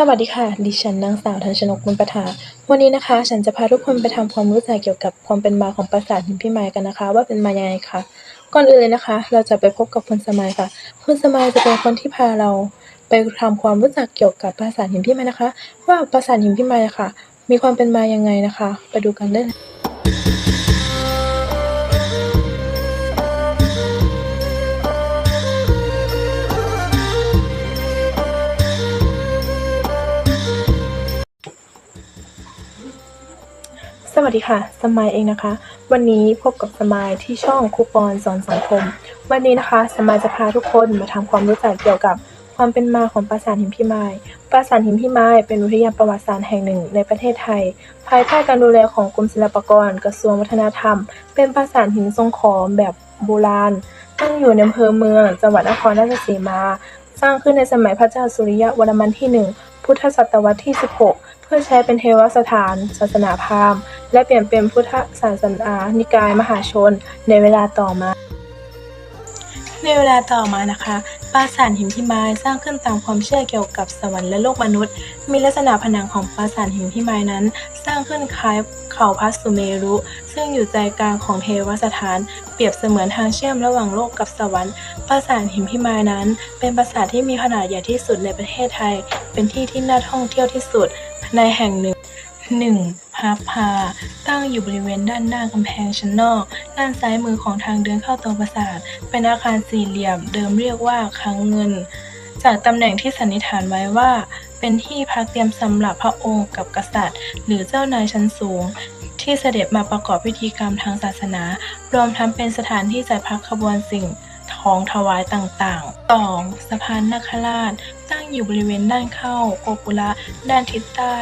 สวัสดีค่ะ ดิฉันนางสาวทันชนกมุนประทาวันนี้นะคะ ฉันจะพาทุกคนไปทำความรู้จักเกี่ยวกับความเป็นมาของปราสาทหินพิมายกันนะคะ ว่าเป็นมายังไงคะก่อนอื่นเลยนะคะ เราจะไปพบกับคุณสมัยค่ะ คุณสมัยจะเป็นคนที่พาเราไปทำความรู้จักเกี่ยวกับปราสาทหินพิมายนะคะ ว่าปราสาทหินพิมายะค่ะ มีความเป็นมายังไงนะคะ ไปดูกันเลย วัสดีค่ะ สมายเองนะคะ วันนี้พบกับสมายที่ช่องคูปอนสอนสังคม วันนี้นะคะ สมายจะพาทุกคนมาทำความรู้จักเกี่ยวกับความเป็นมาของปราสาทหินพิมาย ปราสาทหินพิมายเป็นอุทยานประวัติศาสตร์แห่งหนึ่งในประเทศไทย ภายใต้การดูแลของกรมศิลปากรกระทรวงวัฒนธรรม เป็นปราสาทหินทรงขอมแบบโบราณ ตั้งอยู่ในอำเภอเมือง จังหวัดนครราชสีมา สร้างขึ้นในสมัยพระเจ้าสุริยะวรมันที่หนึ่งพุทธศตวรรษที่ 16 เพื่อใช้เป็นเทวสถาน ศาสนาพราหมณ์ และเปลี่ยนเป็นพุทธศาสนานิกายมหาชนในเวลาต่อมา ในเวลาต่อมานะคะ ปราสาทหินพิมายสร้างขึ้นตามความเชื่อเกี่ยวกับสวรรค์และโลกมนุษย์ มีลักษณะผนังของปราสาทหินพิมายนั้น สร้างขึ้นคล้ายเขาพระสุเมรุ ซึ่งอยู่ใจกลางของเทวสถาน เปรียบเสมือนทางเชื่อมระหว่างโลกกับสวรรค์ ปราสาทหินพิมายนั้น เป็นปราสาทที่มีขนาดใหญ่ที่สุดในประเทศไทย เป็นที่ที่น่าท่องเที่ยวที่สุดในแห่งหนึ่ง 1. พับพา ตั้งอยู่บริเวณด้านหน้ากำแพงชั้นนอก ด้านซ้ายมือของทางเดินเข้าตัวปราสาท เป็นอาคารสี่เหลี่ยม เดิมเรียกว่าคังเงิน จากตำแหน่งที่สันนิษฐานไว้ว่า เป็นที่พักเตรียมสำหรับพระองค์กับกษัตริย์ หรือเจ้านายชั้นสูง ที่เสด็จมาประกอบพิธีกรรมทางศาสนา รวมทั้งเป็นสถานที่จัดพักขบวนสิ่งของถวายต่างๆ 2. สะพานนาคราชตั งอยู่บริเวณด้านเข้าโกกุละด้านทิศใต้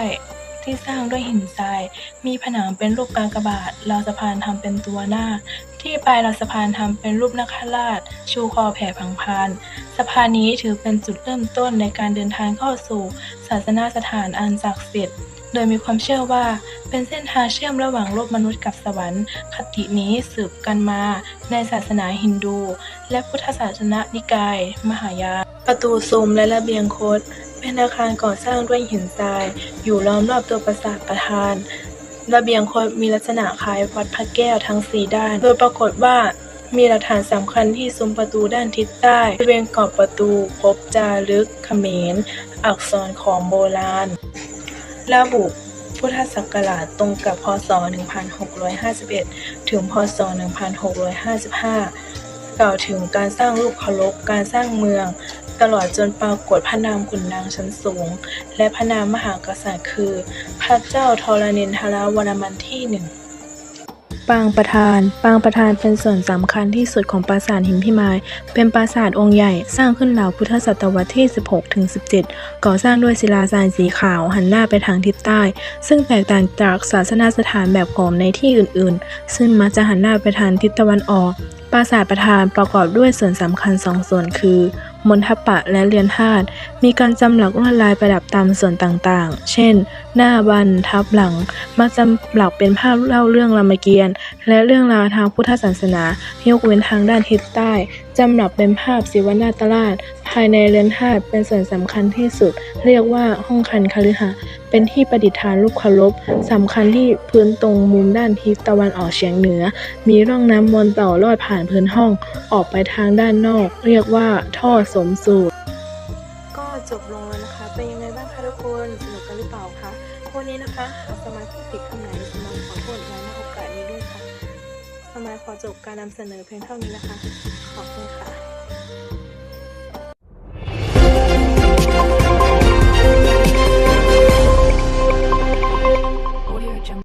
ที่สร้างด้วยหินทราย มีผนังเป็นรูปกากบาทราวสะพานทำเป็นตัวหน้าค ที่ปลายราวสะพานทำเป็นรูปนาคราช ชูคอแผ่พังพานสะพานนี้ถือเป็นจุดเริ่มต้นในการเดินทางเข้าสู่ ศาสนาสถานอันศักดิ์สิทธิ์ โดยมีความเชื่อว่าเป็นเส้นทางเชื่อมระหว่างโลกมนุษย์กับสวรรค์ คตินี้สืบกันมาในศาสนาฮินดู และพุทธศาสนานิกาย มหายาน ประตูซุ้มและระเบียงคด เป็นอาคารก่อสร้างด้วยหินทราย อยู่ล้อมรอบตัวปราสาทประธาน ระเบียงคดมีลักษณะคล้ายวัดพระแก้วทั้งสี่ด้าน โดยปรากฏว่ามีหลักฐานสำคัญที่ซุ้มประตูด้านทิศใต้บริเวณกรอบประตูพบจารึกเขมร อักษรของโบราณ ระบุพุทธศักราชตรงกับพศ 1651 ถึง พศ 1655 กล่าวถึงการสร้างรูปเคารพการสร้างเมือง ตลอดจนปรากฏพระนามขุนนางชั้นสูง และพระนามมหากษัตริย์คือ พระเจ้าทรณินทรวรมันที่หนึ่งปางประธาน ปางประธานเป็นส่วนสำคัญที่สุดของปราสาทหินพิมาย เป็นปราสาทองค์ใหญ่สร้างขึ้นราวพุทธศตวรรษที่ 16 ถึง 17 ก่อสร้างด้วยศิลาทรายสีขาวหันหน้าไปทางทิศใต้ ซึ่งแตกต่างจากศาสนสถานแบบขอมในที่อื่นๆ ซึ่งมักจะหันหน้าไปทางทิศตะวันออก ปราสาทประธานประกอบด้วยส่วนสำคัญสองส่วนคือ มณฑปะและเรือนธาตุมีการจำหลักลวดลายประดับตามส่วนต่างๆ เช่น หน้าบันทับหลัง มาจำหลักเป็นภาพเล่าเรื่องรามเกียรติ์และเรื่องราวทางพุทธศาสนา ยกเว้นทางด้านทิศใต้ จำหลักเป็นภาพศิวนาตราช ภายในเรือนธาตุเป็นส่วนสำคัญที่สุด เรียกว่าห้องคันคฤหะเป็นที่ประดิษฐานรูปเคารพสำคัญที่พื้นตรงมุมด้านทิศตะวันออกเฉียงเหนือ มีร่องน้ำมนต์ต่อลอดผ่านพื้นห้องออกไปทางด้านนอก เรียกว่าท่อสมสูตรก็จบลงแล้วนะคะ เป็นยังไงบ้างคะทุกคนสนุกกันหรือเปล่าคะวันนี้นะคะหากสมาชิกผิดคำไหนสมาขอโทษไว้ณโอกาสนี้ด้วยค่ะ ทำไมขอจบการนำเสนอเพียงเท่านี้นะคะ ขอบคุณค่ะ